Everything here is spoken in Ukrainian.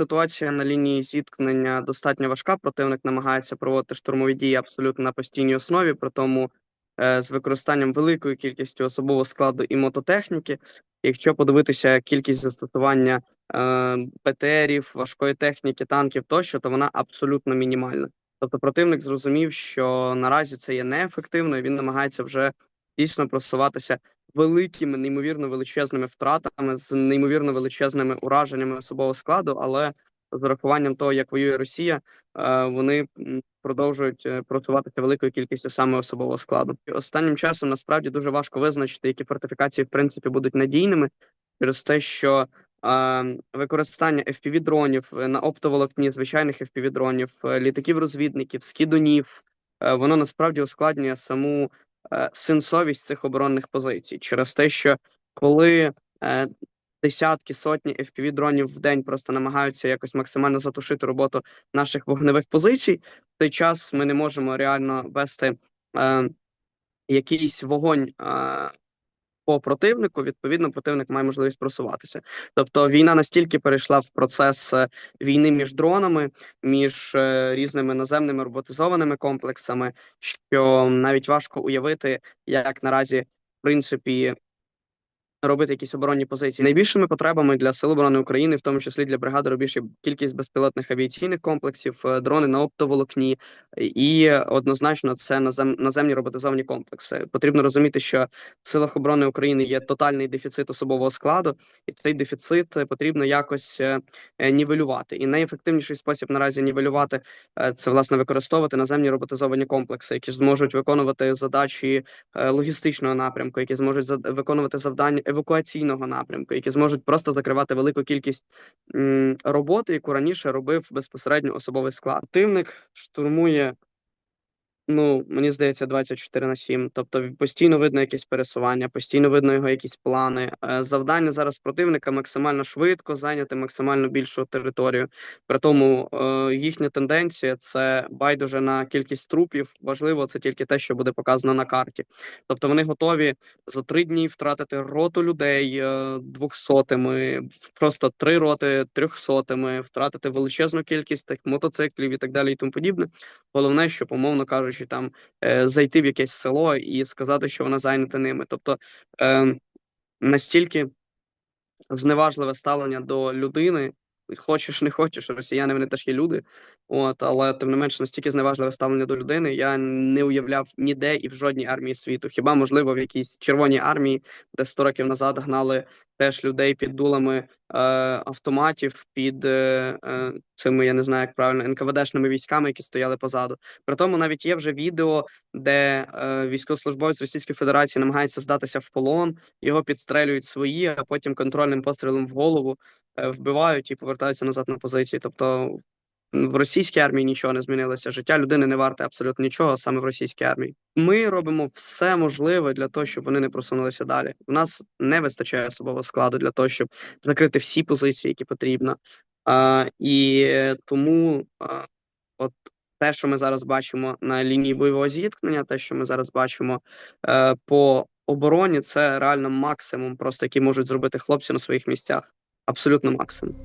ситуація на лінії зіткнення достатньо важка. Противник намагається проводити штурмові дії абсолютно на постійній основі, при тому е, з використанням великої кількості особового складу і мототехніки. Якщо подивитися кількість застосування е, БТРів, важкої техніки, танків тощо, то вона абсолютно мінімальна. Тобто противник зрозумів, що наразі це є неефективно, і він намагається вже дійсно просуватися великими, неймовірно величезними втратами, з неймовірно величезними ураженнями особового складу, але з урахуванням того, як воює Росія, е, вони продовжують е, просуватися великою кількістю саме особового складу. Останнім часом насправді дуже важко визначити, які фортифікації в принципі будуть надійними через те, що е, використання fpv дронів на оптоволокні, звичайних fpv дронів, е, літаків-розвідників, скидунів, воно насправді ускладнює саму сенсовість цих оборонних позицій через те, що коли е, десятки, сотні fpv дронів в день просто намагаються якось максимально затушити роботу наших вогневих позицій, в той час ми не можемо реально вести е, якийсь вогонь. Е, по противнику, відповідно, противник має можливість просуватися. Тобто війна настільки перейшла в процес е, війни між дронами, між е, різними наземними роботизованими комплексами, що навіть важко уявити, як наразі, в принципі, робити якісь оборонні позиції. Найбільшими потребами для Сил оборони України, в тому числі для бригади Рубіж, кількість безпілотних авіаційних комплексів, е, дрони на оптоволокні, і однозначно це назем, наземні роботизовані комплекси. Потрібно розуміти, що в силах оборони України є тотальний дефіцит особового складу, і цей дефіцит е, потрібно якось е, нівелювати. І найефективніший спосіб наразі нівелювати це власне використовувати наземні роботизовані комплекси, які зможуть виконувати задачі логістичного напрямку, які зможуть виконувати завдання евакуаційного напрямку, які зможуть просто закривати велику кількість роботи, яку раніше робив безпосередньо особовий склад. Противник штурмує. Ну, мені здається, 24 на 7. Тобто постійно видно якесь пересування, постійно видно його якісь плани. Е, Завдання зараз противника максимально швидко зайняти максимально більшу територію. При тому е, їхня тенденція це байдуже на кількість трупів. Важливо це тільки те, що буде показано на карті. Тобто вони готові за три дні втратити роту людей е, двохсотими, просто три роти трьохсотими, втратити величезну кількість тих мотоциклів і так далі, і тому подібне. Головне, щоб, умовно кажучи, там е, зайти в якесь село і сказати, що вона зайнята ними. Тобто е, настільки зневажливе ставлення до людини. Хочеш, не хочеш, росіяни вони теж є люди. От, але тим не менш, настільки зневажливе ставлення до людини я не уявляв ніде і в жодній армії світу. Хіба можливо в якійсь червоній армії, де 100 років назад гнали теж людей під дулами е, автоматів, під е, е, цими, я не знаю, як правильно, НКВДшними військами, які стояли позаду. При тому навіть є вже відео, де е, військовослужбовець Російської Федерації намагається здатися в полон, його підстрелюють свої, а потім контрольним пострілом в голову вбивають і повертаються назад на позиції. Тобто в російській армії нічого не змінилося. Життя людини не варте абсолютно нічого, саме в російській армії. Ми робимо все можливе для того, щоб вони не просунулися далі. У нас не вистачає особового складу для того, щоб закрити всі позиції, які потрібно. А, і е, тому а, от те, що ми зараз бачимо на лінії бойового зіткнення, те, що ми зараз бачимо е, по обороні, це реально максимум, просто який можуть зробити хлопці на своїх місцях. Абсолютно максимум.